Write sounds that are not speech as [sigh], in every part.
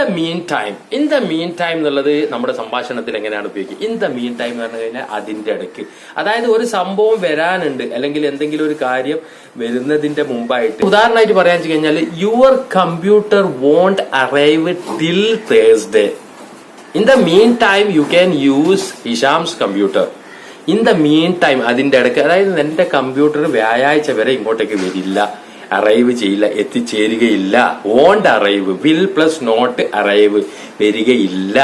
The mean time in the mean time എന്നുള്ളത് നമ്മുടെ സംഭാഷണത്തിൽ എങ്ങനെയാണ് ഉപയോഗിക്കുക? ഇൻ ദ മീൻ ടൈം എന്ന് പറഞ്ഞു കഴിഞ്ഞാൽ അതിന്റെ ഇടയ്ക്ക്. അതായത് ഒരു സംഭവം വരാനുണ്ട് അല്ലെങ്കിൽ എന്തെങ്കിലും ഒരു കാര്യം വരുന്നതിന്റെ മുമ്പായിട്ട്. ഉദാഹരണമായിട്ട് പറയാൻ വെച്ച് കഴിഞ്ഞാൽ your computer won't arrive till Thursday in the mean time you can use Hisham's computer in the mean time അതിന്റെ ഇടയ്ക്ക് അതായത് എന്റെ കമ്പ്യൂട്ടർ വ്യാഴാഴ്ച വരെ ഇങ്ങോട്ടേക്ക് വരില്ല. അറൈവ് ചെയ്യില്ല എത്തിച്ചേരുകയില്ല. Won't arrive will plus not arrive വരികയില്ല.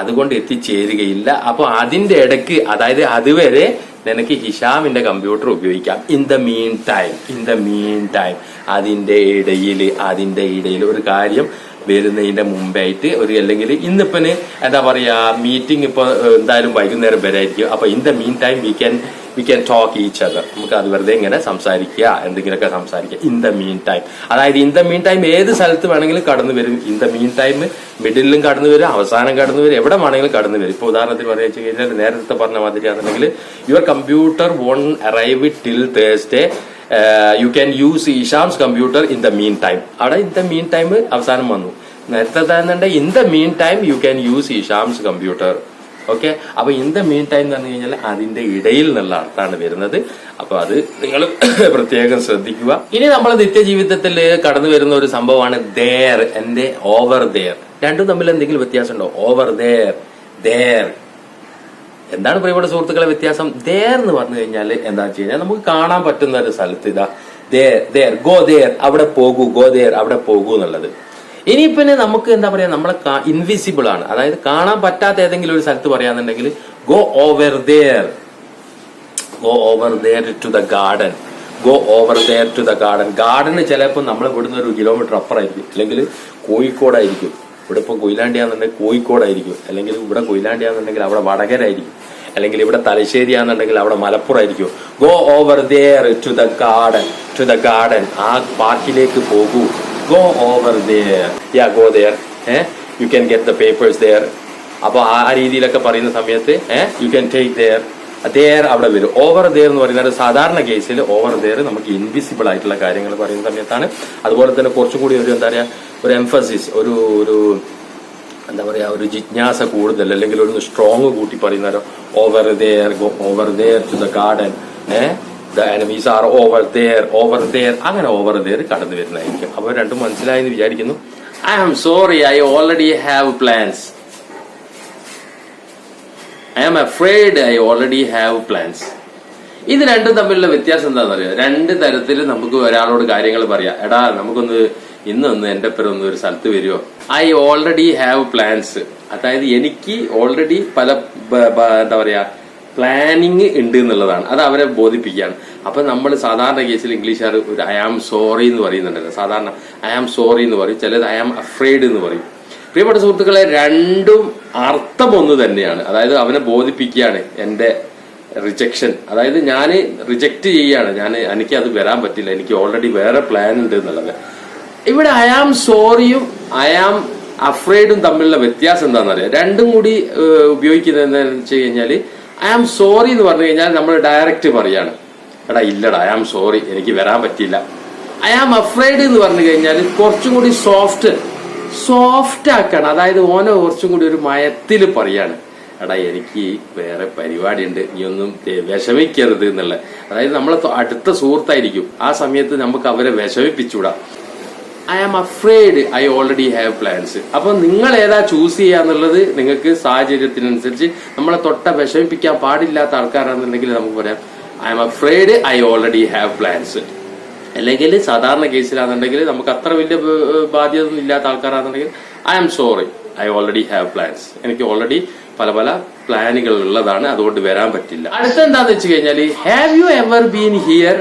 അതുകൊണ്ട് എത്തിച്ചേരുകയില്ല. അപ്പൊ അതിന്റെ ഇടയ്ക്ക് അതായത് അതുവരെ നിനക്ക് ഹിഷാമിന്റെ കമ്പ്യൂട്ടർ ഉപയോഗിക്കാം. In the mean time in the mean time അതിന്റെ ഇടയിൽ അതിന്റെ ഇടയിൽ ഒരു കാര്യം വരുന്നതിന്റെ മുമ്പായിട്ട് ഒരു അല്ലെങ്കിൽ ഇന്നിപ്പന് എന്താ പറയാ മീറ്റിംഗ് ഇപ്പൊ എന്തായാലും വൈകുന്നേരം വരെ ആയിരിക്കും. അപ്പൊ in the mean time we can we can talk each other നമുക്ക് അത് വെറുതെ ഇങ്ങനെ സംസാരിക്കുക എന്തെങ്കിലുമൊക്കെ സംസാരിക്കുക. ഇൻ ദ മീൻ ടൈം അതായത് ഇൻ ദ മീൻ ടൈം ഏത് സ്ഥലത്ത് വേണമെങ്കിലും കടന്നു വരും. ഇൻ ദ മീൻ ടൈം മിഡിലും കടന്നു വരും അവസാനം കടന്നു വരും എവിടെ വേണമെങ്കിലും കടന്നു വരും. ഇപ്പൊ ഉദാഹരണത്തിന് പറഞ്ഞു വെച്ച് കഴിഞ്ഞാൽ നേരത്തെ പറഞ്ഞ മാതിരി ആണെന്നുണ്ടെങ്കിൽ your computer won arrive till Thursday you can use Isham's computer in the mean time അവിടെ ഇൻ ദ മീൻ ടൈം അവസാനം വന്നു. നേരത്തെ തന്നെ in the mean time you can use Isham's computer okay അപ്പൊ ഇൻ ദ മീൻ ടൈം എന്ന് പറഞ്ഞു കഴിഞ്ഞാൽ അതിന്റെ ഇടയിൽ നിന്നുള്ള അർത്ഥമാണ് വരുന്നത്. അപ്പൊ അത് നിങ്ങൾ [coughs] പ്രത്യേകം ശ്രദ്ധിക്കുക. ഇനി നമ്മൾ നിത്യജീവിതത്തിൽ കടന്നു വരുന്ന ഒരു സംഭവമാണ് ദേർ എന്റെ ഓവർ ദേർ രണ്ടും തമ്മിൽ എന്തെങ്കിലും വ്യത്യാസമുണ്ടോ? ഓവർ ദേർ ദേർ എന്താണ് പ്രിയപ്പെട്ട സുഹൃത്തുക്കളെ വ്യത്യാസം? ദേർ എന്ന് പറഞ്ഞു കഴിഞ്ഞാൽ എന്താ വെച്ച് കഴിഞ്ഞാൽ നമുക്ക് കാണാൻ പറ്റുന്ന ഒരു സ്ഥലത്ത് ഇതാ. ദേർ ദേർ ഗോ ദേർ അവിടെ പോകൂ ഗോ ദേർ അവിടെ പോകൂ എന്നുള്ളത്. ഇനി പിന്നെ നമുക്ക് എന്താ പറയാ നമ്മളെ ഇൻവിസിബിൾ ആണ്. അതായത് കാണാൻ പറ്റാത്ത ഏതെങ്കിലും ഒരു സ്ഥലത്ത് പറയാന്നുണ്ടെങ്കിൽ go over there go over there to the garden go over there to the garden ഗാർഡന് ചിലപ്പോൾ നമ്മൾ ഇവിടുന്ന് ഒരു കിലോമീറ്റർ അപ്പുറമായിരിക്കും. അല്ലെങ്കിൽ കോഴിക്കോടായിരിക്കും. ഇവിടെ ഇപ്പൊ കൊയിലാണ്ടിയാന്നുണ്ടെങ്കിൽ കോഴിക്കോടായിരിക്കും. അല്ലെങ്കിൽ ഇവിടെ കൊയിലാണ്ടിയാന്നുണ്ടെങ്കിൽ അവിടെ വടകരായിരിക്കും അല്ലെങ്കിൽ ഇവിടെ തലശ്ശേരി ആണെന്നുണ്ടെങ്കിൽ അവിടെ മലപ്പുറമായിരിക്കും. Go over there to the garden to the garden ആ പാർക്കിലേക്ക് പോകൂ. Go over there. Yeah go there uh you can get the papers there അപ്പൊ ആ രീതിയിലൊക്കെ പറയുന്ന സമയത്ത് you can take there there അവിടെ വരും. ഓവർ ദേർ എന്ന് പറയുന്നത് സാധാരണ കേസിൽ ഓവർ ദേർ നമുക്ക് ഇൻവിസിബിൾ ആയിട്ടുള്ള കാര്യങ്ങൾ പറയുന്ന സമയത്താണ്. അതുപോലെ തന്നെ കുറച്ചും കൂടി ഒരു എന്താ പറയാ ഒരു എംഫസിസ് ഒരു ഒരു എന്താ പറയാ ഒരു ജിജ്ഞാസ കൂടുതൽ അല്ലെങ്കിൽ ഒരു സ്ട്രോങ് കൂട്ടി പറയുന്ന over there over there to the garden uh the enemies are over there over there അങ്ങനെ ഓവർ ദെയർ കടന്നു വരുന്നതായിരിക്കും. അവർ രണ്ടും മനസ്സിലായെന്ന് വിചാരിക്കുന്നു. I am sorry I already have plans I am afraid I already have plans ഇത് രണ്ടും തമ്മിലുള്ള വ്യത്യാസം എന്താണെന്ന് അറിയാം രണ്ട് തരത്തിൽ നമുക്ക് ഒരാളോട് കാര്യങ്ങൾ പറയാം. എടാ നമുക്കൊന്ന് ഇന്നൊന്ന് എന്റെ പേര് ഒന്ന് ഒരു സ്ഥലത്ത് വരുമോ ഐ ഓൾറെഡി ഹാവ് പ്ലാൻസ് അതായത് എനിക്ക് ഓൾറെഡി പല എന്താ പറയാ പ്ലാനിങ് ഉണ്ട് എന്നുള്ളതാണ്. അത് അവരെ ബോധിപ്പിക്കുകയാണ്. അപ്പൊ നമ്മൾ സാധാരണ കേസിൽ ഇംഗ്ലീഷുകാർ ഒരു ഐ ആം സോറി എന്ന് പറയുന്നുണ്ടല്ലോ. സാധാരണ ഐ ആം സോറി എന്ന് പറയും. ചിലത് ഐ ആം അഫ്രൈഡ് എന്ന് പറയും. പ്രിയപ്പെട്ട സുഹൃത്തുക്കളെ രണ്ടും അർത്ഥം ഒന്ന് തന്നെയാണ്. അതായത് അവനെ ബോധിപ്പിക്കുകയാണ് എന്റെ റിജക്ഷൻ അതായത് ഞാൻ റിജക്ട് ചെയ്യാണ് ഞാൻ എനിക്ക് അത് വരാൻ പറ്റില്ല. എനിക്ക് ഓൾറെഡി വേറെ പ്ലാൻ ഉണ്ട് എന്നുള്ളത്. ഇവിടെ ഐ ആം സോറിയും ഐ ആം അഫ്രൈഡും തമ്മിലുള്ള വ്യത്യാസം എന്താണെന്ന് അറിയാം രണ്ടും കൂടി ഏഹ്, ഉപയോഗിക്കുന്നത് എന്താണെന്ന് വെച്ച് കഴിഞ്ഞാൽ ഐ ആം സോറി എന്ന് പറഞ്ഞു കഴിഞ്ഞാൽ നമ്മൾ ഡയറക്റ്റ് പറയാണ്. എടാ ഇല്ലടാ ഐ ആം സോറി എനിക്ക് വരാൻ പറ്റില്ല ഐ ആം അഫ്രൈഡ് എന്ന് പറഞ്ഞു കഴിഞ്ഞാൽ കുറച്ചും കൂടി സോഫ്റ്റ് സോഫ്റ്റ് ആക്കാണ്. അതായത് ഓനെ കുറച്ചും കൂടി ഒരു മയത്തിൽ പറയാണ്. എടാ എനിക്ക് വേറെ പരിപാടി ഉണ്ട് നീ ഒന്നും വിഷമിക്കരുത് എന്നുള്ള. അതായത് നമ്മളെ അടുത്ത സുഹൃത്തായിരിക്കും. ആ സമയത്ത് നമുക്ക് അവരെ വിഷമിപ്പിച്ചൂടാ I am afraid I already have plans അപ്പൊ നിങ്ങൾ ഏതാ ചൂസ് ചെയ്യാന്നുള്ളത് നിങ്ങൾക്ക് സാഹചര്യത്തിനനുസരിച്ച് നമ്മളെ തൊട്ട വിഷമിപ്പിക്കാൻ പാടില്ലാത്ത ആൾക്കാരാണെന്നുണ്ടെങ്കിൽ നമുക്ക് പറയാം. I am afraid I already have plans അല്ലെങ്കിൽ സാധാരണ കേസിലാണെന്നുണ്ടെങ്കിൽ നമുക്ക് അത്ര വലിയ ബാധ്യത ഒന്നും ഇല്ലാത്ത ആൾക്കാരാണെന്നുണ്ടെങ്കിൽ I am sorry I already have plans എനിക്ക് ഓൾറെഡി പല പല പ്ലാനുകൾ ഉള്ളതാണ്. അതുകൊണ്ട് വരാൻ പറ്റില്ല. അടുത്ത എന്താന്ന് വെച്ച് കഴിഞ്ഞാൽ have you ever been here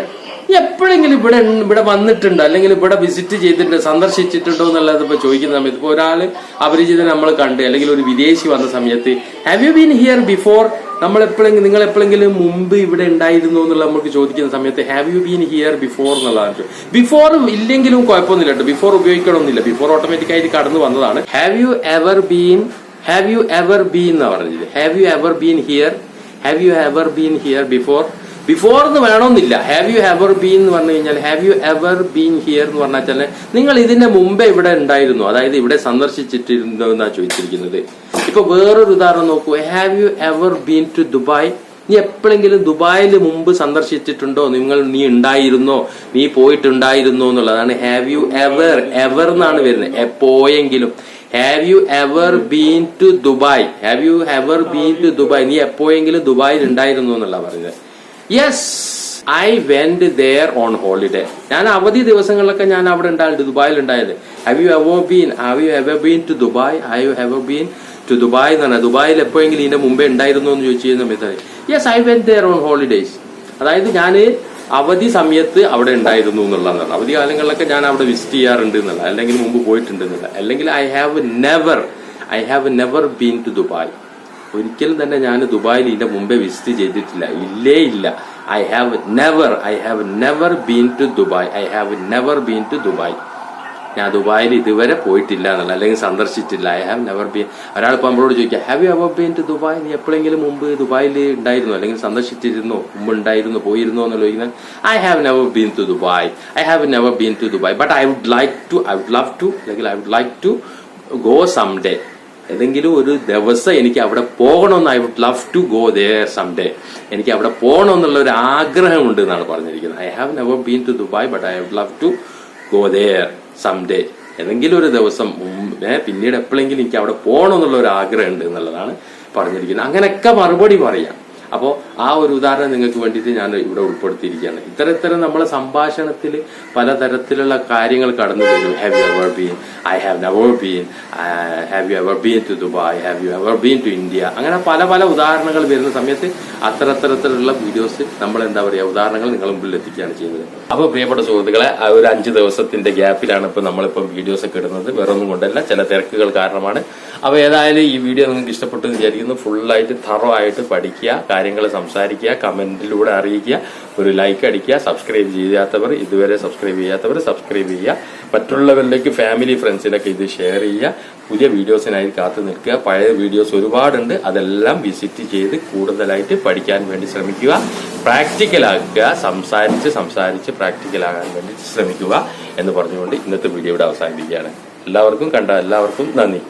എപ്പോഴെങ്കിലും ഇവിടെ ഇവിടെ വന്നിട്ടുണ്ടോ? അല്ലെങ്കിൽ ഇവിടെ വിസിറ്റ് ചെയ്തിട്ടുണ്ട്? സന്ദർശിച്ചിട്ടുണ്ടോ എന്നുള്ളത് ഇപ്പൊ ചോദിക്കുന്ന സമയത്ത് ഇപ്പൊ ഒരാൾ അപരിചിതൻ നമ്മൾ കണ്ട് അല്ലെങ്കിൽ ഒരു വിദേശി വന്ന സമയത്ത് have you been here before നമ്മൾ എപ്പോഴെങ്കിലും നിങ്ങൾ എപ്പോഴെങ്കിലും മുമ്പ് ഇവിടെ ഉണ്ടായിരുന്നു എന്നുള്ള നമുക്ക് ചോദിക്കുന്ന സമയത്ത് have you been here before എന്നുള്ളതാണ് ബിഫോർ ഇല്ലെങ്കിലും കുഴപ്പമൊന്നുമില്ല കേട്ടോ. ബിഫോർ ഉപയോഗിക്കണമെന്നില്ല ബിഫോർ ഓട്ടോമാറ്റിക് ആയിട്ട് കടന്നു വന്നതാണ്. Have you ever been have you ever been എന്നാ പറഞ്ഞത്. Have you ever been here have you ever been here before before എന്ന് വേണമെന്നില്ല ഹാവ് യു എവർ ബീൻ എന്ന് പറഞ്ഞു കഴിഞ്ഞാൽ have you ever been here എന്ന് പറഞ്ഞാൽ തന്നെ നിങ്ങൾ ഇതിന്റെ മുമ്പേ ഇവിടെ ഉണ്ടായിരുന്നു. അതായത് ഇവിടെ സന്ദർശിച്ചിട്ടിരുന്നു എന്നാണ് ചോദിച്ചിരിക്കുന്നത്. ഇപ്പൊ വേറൊരു ഉദാഹരണം നോക്കൂ. Have you ever been to Dubai നീ എപ്പോഴെങ്കിലും ദുബായിൽ മുമ്പ് സന്ദർശിച്ചിട്ടുണ്ടോ? നിങ്ങൾ നീ ഉണ്ടായിരുന്നോ? നീ പോയിട്ടുണ്ടായിരുന്നോ എന്നുള്ളതാണ്. ഹാവ് യു എവർ എവർ എന്നാണ് വരുന്നത്. എപ്പോയെങ്കിലും have you ever been to Dubai have you ever been to Dubai നീ എപ്പോഴെങ്കിലും ദുബായിൽ ഉണ്ടായിരുന്നു എന്നുള്ള പറയുന്നത്. Yes I went there on holiday ഞാൻ അവധി ദിവസങ്ങളിലൊക്കെ ഞാൻ അവിടെ ഉണ്ടായിരുന്നു ദുബായിൽ ഉണ്ടായത്. Have you ever been have you ever been to Dubai have you ever been to Dubai എന്ന് പറഞ്ഞാൽ ദുബായിൽ എപ്പോഴെങ്കിലും ഇതിന്റെ മുമ്പേ ഉണ്ടായിരുന്നു എന്ന് ചോദിച്ചു കഴിഞ്ഞ സമയത്ത് yes I went there on holidays അതായത് ഞാൻ അവധി സമയത്ത് അവിടെ ഉണ്ടായിരുന്നു എന്നുള്ളതാണ്. അവധി കാലങ്ങളിലൊക്കെ ഞാൻ അവിടെ വിസിറ്റ് ചെയ്യാറുണ്ട് എന്നുള്ള അല്ലെങ്കിൽ മുമ്പ് പോയിട്ടുണ്ട് എന്നുള്ള അല്ലെങ്കിൽ I have never I have never been to Dubai ഒരിക്കലും തന്നെ ഞാൻ ദുബായിൽ ഇതിന്റെ മുമ്പേ വിസിറ്റ് ചെയ്തിട്ടില്ല. ഇല്ലേ ഇല്ല. I have never I have never been to Dubai. I have never been to Dubai. ഞാൻ ദുബായിൽ ഇതുവരെ പോയിട്ടില്ല എന്നുള്ള അല്ലെങ്കിൽ സന്ദർശിച്ചിട്ടില്ല. ഐ ഹാവ് നെവർ ബീൻ ഒരാൾ ഇപ്പൊ നമ്മളോട് ചോദിക്കുക have you ever been to Dubai? നീ എപ്പോഴെങ്കിലും മുമ്പ് ദുബായിൽ ഉണ്ടായിരുന്നോ? അല്ലെങ്കിൽ സന്ദർശിച്ചിരുന്നോ? മുമ്പ് ഉണ്ടായിരുന്നു പോയിരുന്നോ എന്ന് ചോദിക്കുന്നത് I have never been to Dubai. I have never been to Dubai. But I would like to I would love to അല്ലെങ്കിൽ I would like to go some day ഏതെങ്കിലും ഒരു ദിവസം എനിക്ക് അവിടെ പോകണമെന്ന് I would love to go there some day എനിക്ക് അവിടെ പോകണമെന്നുള്ള ഒരു ആഗ്രഹമുണ്ട് എന്നാണ് പറഞ്ഞിരിക്കുന്നത്. I have never been to Dubai but I would love to go there some day ഏതെങ്കിലും ഒരു ദിവസം പിന്നീട് എപ്പോഴെങ്കിലും എനിക്ക് അവിടെ പോകണമെന്നുള്ള ഒരു ആഗ്രഹം ഉണ്ട് എന്നുള്ളതാണ് പറഞ്ഞിരിക്കുന്നത്. അങ്ങനെയൊക്കെ മറുപടി പറയാം. അപ്പോൾ ആ ഒരു ഉദാഹരണം നിങ്ങൾക്ക് വേണ്ടിയിട്ട് ഞാൻ ഇവിടെ ഉൾപ്പെടുത്തിയിരിക്കുകയാണ്. ഇത്തരത്തരം നമ്മളെ സംഭാഷണത്തിൽ പലതരത്തിലുള്ള കാര്യങ്ങൾ കടന്നു വരും. Have you ever been I have never been have you ever been to Dubai have you ever been to India അങ്ങനെ പല പല ഉദാഹരണങ്ങൾ വരുന്ന സമയത്ത് അത്തരത്തരത്തിലുള്ള വീഡിയോസ് നമ്മൾ എന്താ പറയുക ഉദാഹരണങ്ങൾ നിങ്ങളുടെ മുമ്പിൽ എത്തിക്കുകയാണ് ചെയ്യുന്നത്. അപ്പോൾ പ്രിയപ്പെട്ട സുഹൃത്തുക്കളെ ആ ഒരു അഞ്ച് ദിവസത്തിന്റെ ഗ്യാപ്പിലാണ് ഇപ്പോൾ നമ്മളിപ്പോൾ വീഡിയോസ് ഒക്കെ ഇടുന്നത്. വേറൊന്നും കൊണ്ടല്ല ചില തിരക്കുകൾ കാരണമാണ്. അപ്പോൾ ഏതായാലും ഈ വീഡിയോ നിങ്ങൾക്ക് ഇഷ്ടപ്പെട്ടു എന്ന് വിചാരിക്കുന്നു. ഫുള്ളായിട്ട് തറോ ആയിട്ട് പഠിക്കുക കാര്യങ്ങൾ സംസാരിക്കുക കമന്റിലൂടെ അറിയിക്കുക ഒരു ലൈക്ക് അടിക്കുക സബ്സ്ക്രൈബ് ചെയ്യാത്തവർ ഇതുവരെ സബ്സ്ക്രൈബ് ചെയ്യാത്തവർ സബ്സ്ക്രൈബ് ചെയ്യുക. മറ്റുള്ളവരിലേക്ക് ഫാമിലി ഫ്രണ്ട്സിനൊക്കെ ഇത് ഷെയർ ചെയ്യുക. പുതിയ വീഡിയോസിനായി കാത്തു നിൽക്കുക. പഴയ വീഡിയോസ് ഒരുപാടുണ്ട്. അതെല്ലാം വിസിറ്റ് ചെയ്ത് കൂടുതലായിട്ട് പഠിക്കാൻ വേണ്ടി ശ്രമിക്കുക. പ്രാക്ടിക്കൽ പ്രാക്ടിക്കലാക്കുക സംസാരിച്ച് സംസാരിച്ച് പ്രാക്ടിക്കൽ പ്രാക്ടിക്കലാകാൻ വേണ്ടി ശ്രമിക്കുക എന്ന് പറഞ്ഞുകൊണ്ട് ഇന്നത്തെ വീഡിയോ അവസാനിപ്പിക്കുകയാണ്. എല്ലാവർക്കും കണ്ട എല്ലാവർക്കും നന്ദി.